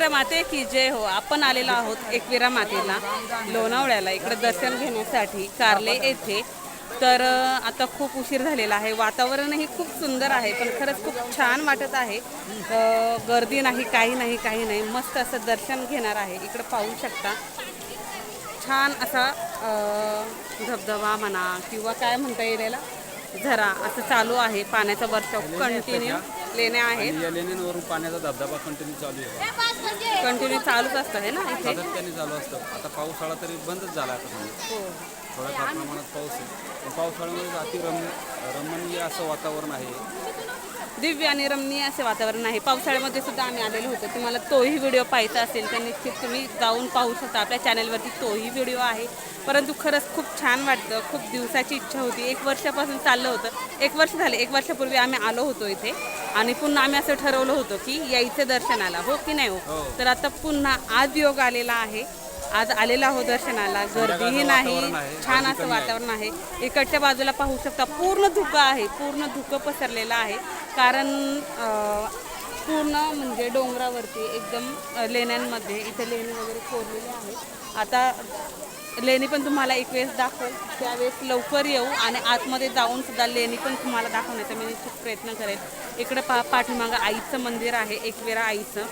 एकविरा माते की जय हो आपण आलेलो आहोत एकविरा मातेला लोणावळ्याला इकडे दर्शन घेण्यासाठी कारले येथे. तर आता खूप उशीर झालेला आहे. वातावरणही खूप सुंदर आहे पण खरंच खूप छान वाटत आहे. गर्दी नाही काही नाही काही नाही. मस्त असं दर्शन घेणार आहे. इकडे पाहू शकता. छान असा धबधबा म्हणा किंवा काय म्हणता येईल याला? झरा असं चालू आहे. पाण्याचा वर्षाव कंटिन्यू लेण्या आहेत. या लेण्यांवरून पाण्याचा धबधबा कंटिन्यू चालू आहे. कंटिन्यू चालूच असतं हे ना इथे? सातत्याने चालू असतं. आता पावसाळा तरी बंदच झाला आता समजा. हो थोड्याफार प्रमाणात पाऊस आहे. पण पावसाळ्यामध्ये अति रम रमणीय असं वातावरण आहे. दिव्य आणि रमणीय असे वातावरण आहे. पावसाळ्यामध्ये सुद्धा आम्ही आलेलो होतो. तुम्हाला तोही व्हिडिओ पाहायचा असेल तर निश्चित तुम्ही जाऊन पाहू शकता. आपल्या चॅनलवरती तोही व्हिडिओ आहे. परंतु खरंच खूप छान वाटतं. खूप दिवसाची इच्छा होती. एक वर्षापासून चाललं होतं. एक वर्ष झाले. एक वर्षापूर्वी आम्ही आलो होतो इथे. आणि पुन्हा आम्ही असं ठरवलं होतं की यायचं दर्शनाला. हो की नाही हो? तर आता पुन्हा आज योग आलेला आहे. आज आलेला हो दर्शनाला. गर्दीही नाही. छान असं. वातावरण आहे. इकडच्या बाजूला पाहू शकता. पूर्ण धुकं आहे. पूर्ण धुकं पसरलेलं आहे. कारण पूर्ण म्हणजे डोंगरावरती एकदम लेण्यांमध्ये इथे लेणी वगैरे कोरलेले आहे आता लेणी पण तुम्हाला एक वेळेस दाखवेल. त्यावेळेस लवकर येऊ आणि आतमध्ये जाऊन सुद्धा लेणी पण तुम्हाला दाखवण्याचा मी निश्चित प्रयत्न करेल इकडं पा पाठीमागं आईचं मंदिर आहे एकवेरा आईचं.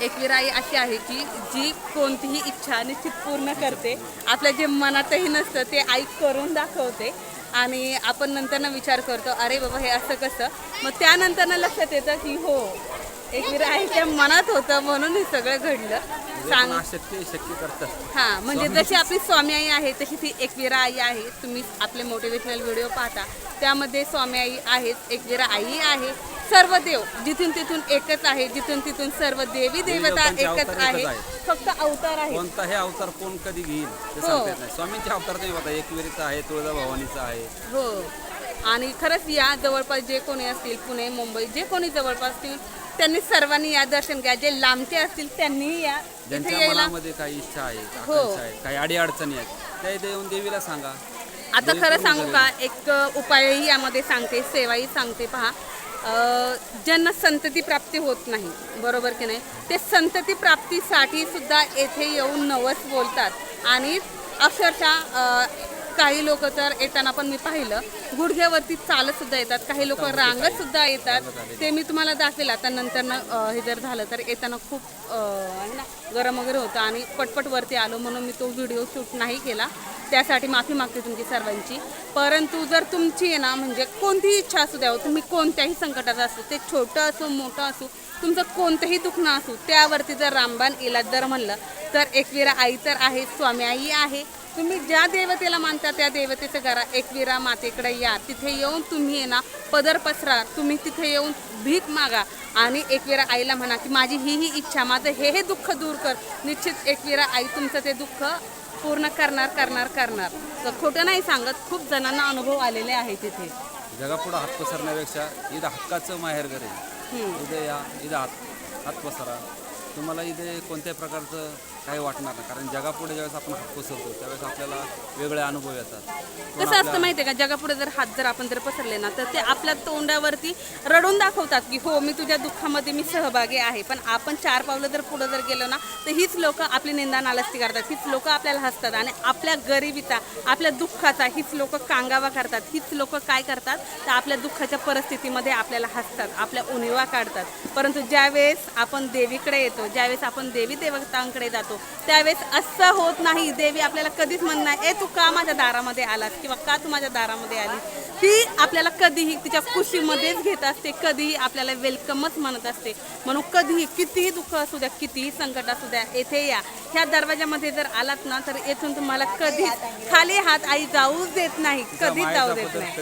एकवीरा आई अशी आहे की जी कोणतीही इच्छा निश्चित पूर्ण करते. आपल्या जे मनातही नसतं ते आई करून दाखवते. आणि आपण नंतर विचार करतो अरे बाबा हे असं कसं? मग त्यानंतर लक्षात येतं की हो एकविरा आईच्या मनात होतं म्हणून हे सगळं घडलं. जे सांग. हा म्हणजे जशी आपली स्वामी आई आहे तशी ती एकविरा आई आहे. तुम्ही आपले मोटिवेशनल व्हिडिओ पाहता. त्यामध्ये स्वामी आई आहेत एकविरा आई आहे. सर्व देव जिथून तिथून एकच आहे जिथून तिथून सर्व देवी देवता एकच अवतार आहे एकच आहेत. फक्त अवतार आहे कोणताही अवतार कोण कधी घेईल ते हो. सांगता येत नाही. स्वामींचे अवतार नाही बघा एकविरीचा आहे तुळजाभवानीचा आहे. हो. आणि खरंच या जवळपास जे कोणी असतील पुणे मुंबई जे कोणी जवळपास असतील त्यांनी सर्वांनी या दर्शन घ्या. जे लांबचे असतील त्यांनीही या इथे ज्यांच्या यायला मनामध्ये काही इच्छा आहे हो. आकांक्षा आहेत काही अडी अडचणी आहेत त्या इथे येऊन देवीला सांगा. आता खरं सांगू का? एक उपायही यामध्ये सांगते सेवाही सांगते पहा. ज्यांना संतती प्राप्ती होत नाही बरोबर की नाही? ते संतती प्राप्तीसाठी सुद्धा येथे येऊन नवस बोलतात. आणि अक्षरशः काही लोक तर येताना पण मी पाहिलं गुडघ्यावरती चालत सुद्धा येतात काही लोक रांगत सुद्धा येतात. ते मी तुम्हाला दाखवेल आता नंतर हे जर झालं तर येताना खूप ना गरम वगैरे होतं आणि पटपट वरती आलो म्हणून मी तो व्हिडिओ शूट नाही केला. त्यासाठी माफी मागते तुमची सर्वांची. परंतु जर तुमची आहे ना म्हणजे कोणतीही इच्छा असू द्यावं हो, तुम्ही कोणत्याही संकटात असू ते छोटं असो मोठं असो तुमचं कोणतंही दुखणं असू त्यावरती जर रामबाण इलाज जर म्हणलं तर एकविरा आई तर आहे स्वामी आई आहे. तुम्ही ज्या देवतेला मानता त्या देवतेचं घरा एकविरा मातेकडे या. तिथे येऊन तुम्ही आहे ना पदर पसरा तुम्ही तिथे येऊन भीक मागा आणि एकविरा आईला म्हणा की माझी ही ही इच्छा माझं हे हे दुःख दूर कर. निश्चित एकविरा आई तुमचं ते दुःख पूर्ण करणार करणार करणार. तर खोटं नाही सांगत खूप जणांना अनुभव आलेले आहे तिथे जगापुढं हात पसरण्यापेक्षा इथं हक्काचं माहेरघर आहे. इथं या इथं हात हात पसरा. तुम्हाला इथे कोणत्याही प्रकारचं काही वाटणार नाही. कारण जगापुढे ज्यावेळेस आपण हात पसरतो त्यावेळेस आपल्याला वेगळे अनुभव येतात. कसं असतं माहितीये का जगापुढे जर हात जर आपण जर पसरले ना तर ते आपल्या तोंडावरती रडून दाखवतात की हो मी तुझ्या दुःखामध्ये मी सहभागी आहे. पण आपण चार पावलं जर पुढे जर गेलो ना तर हीच लोक आपली निंदा नालस्ती करतात हीच लोक आपल्याला हसतात आणि आपल्या गरिबीचा आपल्या दुःखाचा हीच लोक कांगावा करतात. हीच लोक काय करतात? तर आपल्या दुःखाच्या परिस्थितीमध्ये आपल्याला हसतात आपल्या उणिवा काढतात. परंतु ज्यावेळेस आपण देवीकडे येतो ज्यावेळेस आपण देवी देवतांकडे जातो त्यावेळेस असं होत नाही. देवी आपल्याला कधीच म्हणणार ए तू का माझ्या दारामध्ये आलास किंवा का तू माझ्या दारामध्ये आली ती आपल्याला कधीही तिच्या खुशीमध्येच घेत असते कधीही आपल्याला वेलकमच म्हणत असते. म्हणून कधीही कितीही दुःख असू द्या कितीही संकट असू द्या येथे या. ह्या दरवाजामध्ये जर आलात ना तर येथून तुम्हाला कधीच खाली हात आई जाऊच देत नाही कधीच जाऊ देत नाही.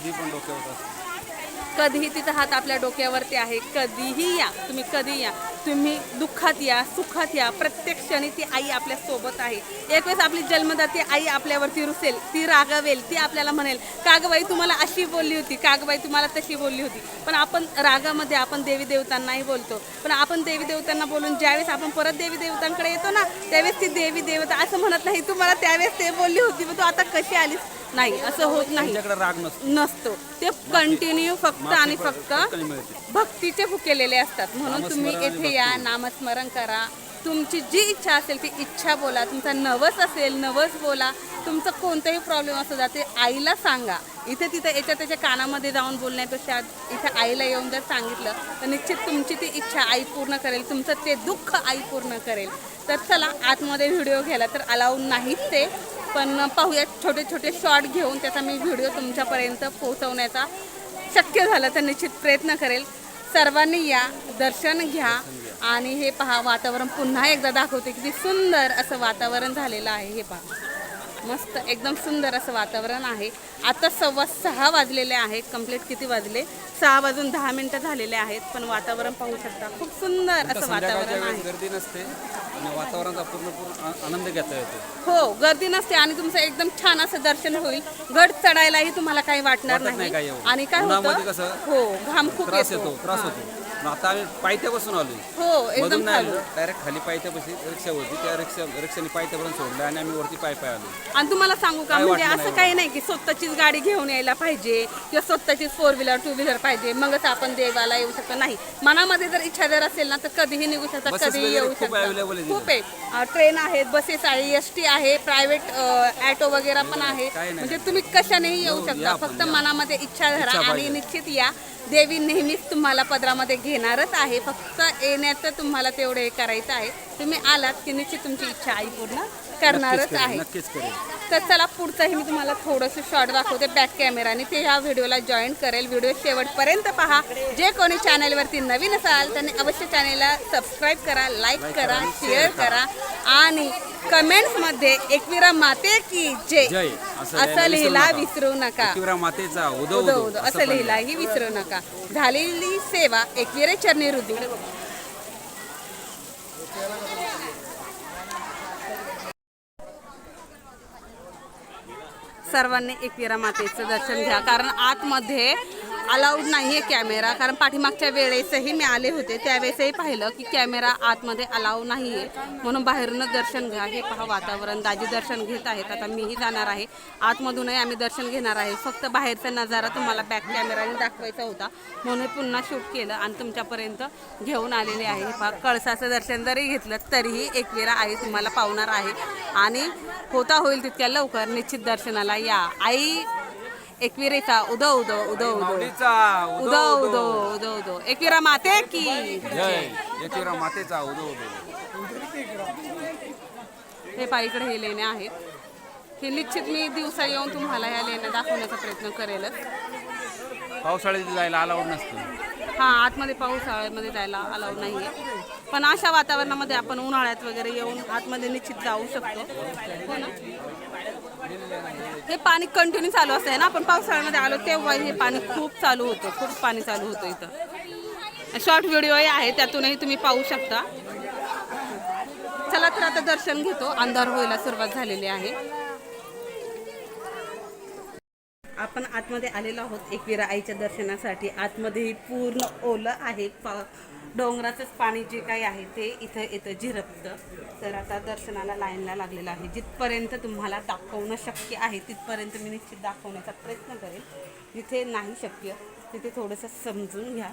कधीही तिचा हात आपल्या डोक्यावरती आहे कधीही या. तुम्ही कधी या. तुम्ही दुःखात या सुखात या. प्रत्येक क्षणी ती आई आपल्यासोबत आहे. एक वेळेस आपली जन्मदाती आई आपल्यावरती रुसेल ती रागावेल ती आपल्याला म्हणेल कागबाई तुम्हाला अशी बोलली होती कागबाई तुम्हाला तशी बोलली होती. पण आपण रागामध्ये आपण देवी देवतांनाही बोलतो. पण आपण देवी देवतांना बोलून ज्यावेळेस आपण परत देवी देवतांकडे येतो ना त्यावेळेस ती देवी देवता असं म्हणत नाही तुम्हाला त्यावेळेस ते बोलली होती मग तू आता कशी आलीस? नाही असं होत नाही. त्यांच्याकडे राग नसतो. नसतो. ते कंटिन्यू फक्त आणि फक्त भक्तीचे भुकेलेले असतात. म्हणून तुम्ही नामस्मरण आणि येथे या भक्ती. नामस्मरण करा. तुमची जी इच्छा असेल ती इच्छा बोला. तुमचा नवस असेल नवस बोला. तुमचं कोणताही प्रॉब्लेम असू द्या ते आईला सांगा. इथे तिथे याच्या त्याच्या कानामध्ये जाऊन बोलण्यापेक्षा इथे आईला येऊन जर सांगितलं तर निश्चित तुमची ती इच्छा आई पूर्ण करेल. तुमचं ते दुःख आई पूर्ण करेल. तर चला आतमध्ये व्हिडिओ घ्यायला तर अलाउड नाहीच ते. पण पाहूया छोटे छोटे शॉर्ट घेऊन त्याचा मी व्हिडिओ तुमच्यापर्यंत पोहोचवण्याचा शक्य झालं तर निश्चित प्रयत्न करेल. सर्वांनी या दर्शन घ्या आणि हे पहा वातावरण पुन्हा एकदा दाखवते किती सुंदर असं वातावरण झालेलं आहे हे पहा. मस्त एकदम सुंदर असं वातावरण आहे. आता सव्वा सहा वाजलेले आहेत कंप्लीट किती वाजले? सहा वाजून दहा मिनटं झालेले आहेत पण वातावरण पाहू शकता खूप सुंदर असं वातावरण आहे. गर्दी नसते. आणि वातावरणाचा आनंद घेता येतो. हो गर्दी नसते आणि तुमचं एकदम छान असं दर्शन होईल. गड चढायलाही तुम्हाला काही वाटणार वाटत नाही काही नाही एवढं. आणि काय उन्हामध्ये होतं कसं हो घाम खूप त्रास येतो. येतो त्रास होतो. आता आम्ही पायथ्यापासून आलोय. हो एकदम नाही आलो. डायरेक्ट खाली पायथ्यापाशी रिक्षा होती त्या रिक्षा रिक्षाने पायथ्यापर्यंत सोडलं आणि आम्ही वरती पाय पाय आलो आणि तुम्हाला सांगू का काय म्हणजे वाटलं असं नाही काही नाही की स्वतःचीच गाडी घेऊन यायला पाहिजे किंवा स्वतःचीच फोर व्हीलर टू व्हीलर पाहिजे मगच आपण देवाला येऊ शकतो. नाही मनामध्ये जर इच्छा जर असेल ना तर कधीही निघू शकतात Buses कधीही वगैरे येऊ खूप available शकतात आहे खूप आहे. ट्रेन आहेत बसेस आहे एस टी आहे प्रायव्हेट ॲटो वगैरे पण आहे. नाही. म्हणजे तुम्ही कशानेही येऊ शकता फक्त. मनामध्ये इच्छा धरा आणि. निश्चित या. देवी नेहमीच तुम्हाला पदरामध्ये घेणारच आहे. फक्त येण्याचं तुम्हाला तेवढं हे करायचं आहे. तुम्ही आलात की निश्चित तुमची इच्छा आई पूर्ण करणारच आहे. नक्कीच करेल तर चला पुढचंही मी तुम्हाला थोडंसं शॉर्ट दाखवते बॅक कॅमेराने ते ह्या व्हिडिओला जॉईन करेल. व्हिडिओ शेवटपर्यंत पहा. जे कोणी चॅनलवरती नवीन असाल त्यांनी अवश्य चॅनेलला सबस्क्राईब करा लाईक करा शेअर करा. आणि कमेंट्समध्ये एकविरा माते की जय. जय. असं लिहिला विसरू नका. मातेचा उदो उदो असं लिहिलाही विसरू नका. झालेली सेवा एकविरे चरणी रुदी सर्वांनी एकविरा मातेचं दर्शन घ्या. कारण आतमध्ये अलाउड नाही आहे कॅमेरा कारण पाठीमागच्या वेळेसही मी आले होते. त्यावेळेसही पाहिलं की कॅमेरा आतमध्ये अलाव नाही आहे म्हणून बाहेरूनच दर्शन घ्या. हे पहा वातावरण. दाजी दर्शन घेत आहेत. आता मीही जाणार आहे. आतमधूनही आम्ही दर्शन घेणार आहे. फक्त बाहेरचा नजारा तुम्हाला बॅक कॅमेराने दाखवायचा होता. म्हणून पुन्हा शूट केलं आणि तुमच्यापर्यंत घेऊन आलेले आहे. पहा कळसाचं दर्शन जरी घेतलं तरीही एकवेरा आई तुम्हाला पावणार आहे. आणि होता होईल तितक्या लवकर. निश्चित दर्शनाला या. आई एकविरेचा उदो उदो उदो उदो. माऊलीचा उदो उदो उदो. उदो एकविरा माते की? जय. एकविरा मातेचा उदो उदो. हे पहा इकडे हे लेण्या आहेत. हे निश्चित मी दिवसा येऊन तुम्हाला ह्या लेण्या दाखवण्याचा प्रयत्न करेलच. पावसाळ्यात जायला अलाउड नसतं. हां आतमध्ये पावसाळ्यामध्ये जायला अलाउड नाही आहे पण अशा वातावरणामध्ये आपण उन्हाळ्यात वगैरे येऊन आतमध्ये निश्चित जाऊ शकतो. हो ना? हे पाणी कंटिन्यू चालू असतं ना? आपण पावसाळ्यामध्ये आलो तेव्हा हे पाणी खूप चालू होतं खूप पाणी चालू होतं इथं. शॉर्ट व्हिडिओही आहे त्यातूनही तुम्ही पाहू शकता. चला तर आता दर्शन घेतो. अंधार होईला सुरुवात झालेली आहे. आपण आतमध्ये आलेलो आहोत एकविरा आईच्या दर्शनासाठी. आतमध्ये पूर्ण ओलं आहे. पा डोंगराचंच पाणी जे काही आहे ते इथं येतं झिरपतं. तर आता दर्शनाला लाईनला लागलेलं आहे. जिथपर्यंत तुम्हाला दाखवणं शक्य आहे तिथपर्यंत मी निश्चित दाखवण्याचा प्रयत्न करेन. जिथे नाही शक्य. तिथे थोडंसं समजून घ्या.